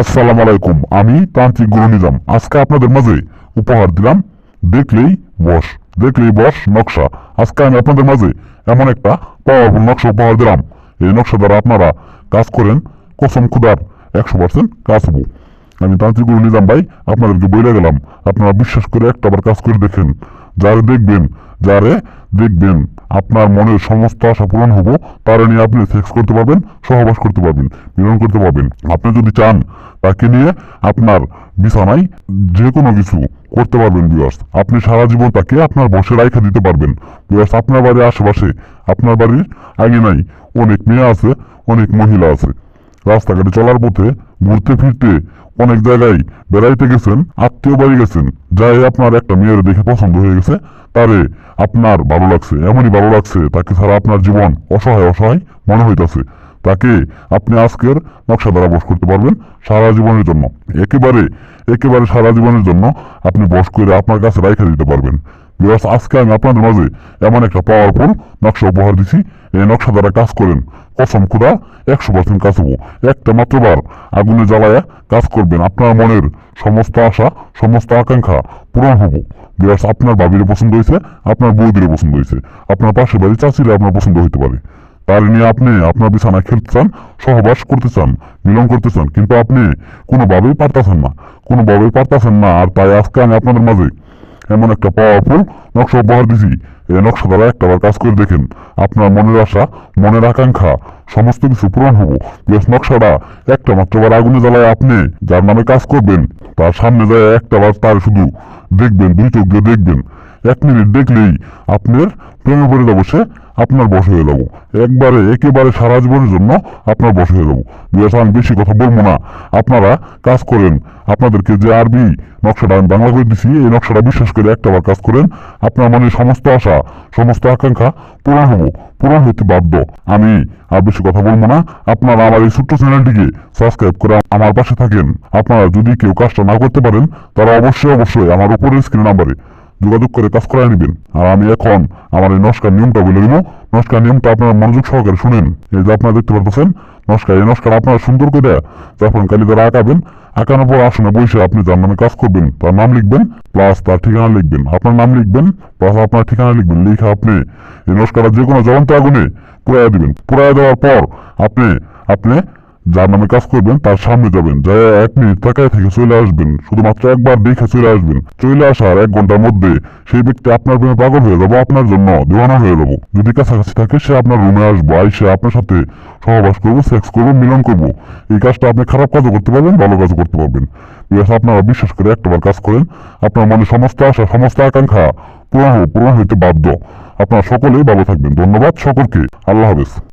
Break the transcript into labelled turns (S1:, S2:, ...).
S1: আসসালামু আলাইকুম। আমি তান্ত্রিক গুরু নিজাম। আজকে আপনাদের মাঝে উপহার দিলাম দেখলেই বস দেখলেই বস নকশা। আজকে আমি আপনাদের মাঝে এমন একটা পাওয়ারফুল নকশা উপহার দিলাম। এই নকশা দ্বারা আপনারা কাজ করেন, কসম খুদার একশো পার্সেন্ট কাজ হব। আমি তান্ত্রিক গুরু নিজাম ভাই, আপনাদেরকে বলে গেলাম। আপনারা বিশ্বাস করে একটাবার কাজ করে দেখেন। যারে দেখবেন যারে দেখবেন আপনার মনের সমস্ত আশা পূরণ হব, তারা নিয়ে আপনি সেক্স করতে পারবেন, সহবাস করতে পারবেন, মিলন করতে পারবেন। আপনি যদি চান, তাকে নিয়ে আপনার বিছানায় যে কোনো কিছু করতে পারবেন বিয়ার্স আপনি সারা জীবন তাকে আপনার বসে রাইখা দিতে পারবেন। বিয়ার্স আপনার বাড়ির আশেপাশে, আপনার বাড়ির আগে নাই অনেক মেয়ে আছে, অনেক মহিলা আছে। রাস্তাঘাটে চলার পথে ঘুরতে ফিরতে অনেক জায়গায় বেড়াইতে গেছেন, আত্মীয় বাড়ি গেছেন। যাই আপনার একটা মেয়ের দেখে পছন্দ হয়ে গেছে, তারে আপনার ভালো লাগছে, এমনই ভালো লাগছে, তাকে ছাড়া আপনার জীবন অসহায় অসহায় মনে হইতাছে। তাকে আপনি আজকের নকশা দ্বারা বস করতে পারবেন সারা জীবনের জন্য। একেবারে একেবারে সারা জীবনের জন্য আপনি বস করে আপনার কাছে রাইখা দিতে পারবেন। আজকে আমি আপনাদের মাঝে এমন একটা পাওয়ারফুল নকশা উপহার দিছি এই নকশা দ্বারা কাজ করেন। কসম খুদা, একশো পার্সেন্ট কাজ হব। একটা মাত্রবার আগুনে জ্বালায়া কাজ করবেন। আপনার মনের সমস্ত আশা, সমস্ত আকাঙ্ক্ষা পূরণ হব। বিকজ আপনার বাবিরে পছন্দ হয়েছে, আপনার বৌদিরে পছন্দ হয়েছে। আপনার পাশে বাড়ি চাচিরে আপনার পছন্দ হইতে পারে। তার নিয়ে আপনি আপনার বিছানায় খেলতে চান, সহবাস করতে চান, মিলন করতে চান, কিন্তু আপনি কোনোভাবেই পারতেছেন না। কোনোভাবেই পারতেছেন না, আর তাই আজকে আমি আপনাদের মাঝে এমন একটা পাওয়ারফুল নকশা উপহার দিছি। এই নকশা দ্বারা একটাবার কাজ করে দেখেন। আপনার মনের আশা, মনের আকাঙ্ক্ষা, সমস্ত কিছু পূরণ হব। বেশ নকশাটা একটা মাত্রবার আগুনে জ্বালায় আপনি, যার নামে কাজ করবেন, তার সামনে যায় একটাবার তার শুধু দেখবেন, দুই চোখ দিয়ে দেখবেন। এক মিনিট দেখলেই আপনার প্রেমে পড়ে যাব, সে আপনার বস হয়ে যাব। একবারে একেবারে সারা জীবনের জন্য আপনার বস হয়ে যাব। বিকজ আমি বেশি কথা বলব না। আপনারা কাজ করেন। আপনাদেরকে যে আরবি নকশাটা আমি বাংলা করে দিছি, এই নকশাটা বিশ্বাস করে একটাবার কাজ করেন। আপনার মনে সমস্ত আশা, সমস্ত আকাঙ্ক্ষা পূরণ হব। পূরণ হতে বাধ্য। আমি আর বেশি কথা বলব না। আপনারা আমার এই ছোট্ট চ্যানেলটিকে সাবস্ক্রাইব করে আমার পাশে থাকেন। আপনারা যদি কেউ কাজটা না করতে পারেন, তারা অবশ্যই অবশ্যই আমার উপরের স্ক্রিন নাম্বারে যোগাযোগ করে কাজ করায় নেবেন। আর আমি এখন আমার এই নস্কার নিয়মটা বলে দিব। নস্কার নিয়মটা আপনারা মনোযোগ সহকারে শুনেন। এই যে আপনারা দেখতে পারতেছেন, নস্কার, এই নস্কার আপনারা সুন্দর করে যখন কালি দ্বারা আঁকাবেন, আঁকানোর পর আসনে বসে আপনি যার নামে কাজ করবেন, তার নাম লিখবেন প্লাস তার ঠিকানা লিখবেন। আপনার নাম লিখবেন প্লাস আপনার ঠিকানা লিখবেন। লিখে আপনি এই নস্কারটা যে কোনো জ্বলন্ত আগুনে পুরাই দিবেন। পুরাই দেওয়ার পর আপনি আপনি যার নামে কাজ করবেন, তার সামনে যাবেন যাই এক মিনিট তাকায় থেকে চলে আসবেন, শুধুমাত্র একবার দেখে চলে আসবেন। চলে আসার এক ঘণ্টার মধ্যে সেই ব্যক্তি আপনার প্রেমে পাগল হয়ে যাব, আপনার জন্য দিওয়ানা হয়ে যাব। যদি কাছাকাছি থাকে, সে আপনার রুমে আসব আইসে আপনার সাথে সহবাস করব, সেক্স করব, মিলন করব। এই কাজটা আপনি খারাপ কাজও করতে পারবেন, ভালো কাজও করতে পারবেন। আপনারা বিশ্বাস করে একটাবার কাজ করেন, আপনার মনে সমস্ত আশা, সমস্ত আকাঙ্ক্ষা পূরণ পূরণ হইতে বাধ্য। আপনারা সকলেই ভালো থাকবেন। ধন্যবাদ সকলকে। আল্লাহ হাফেজ।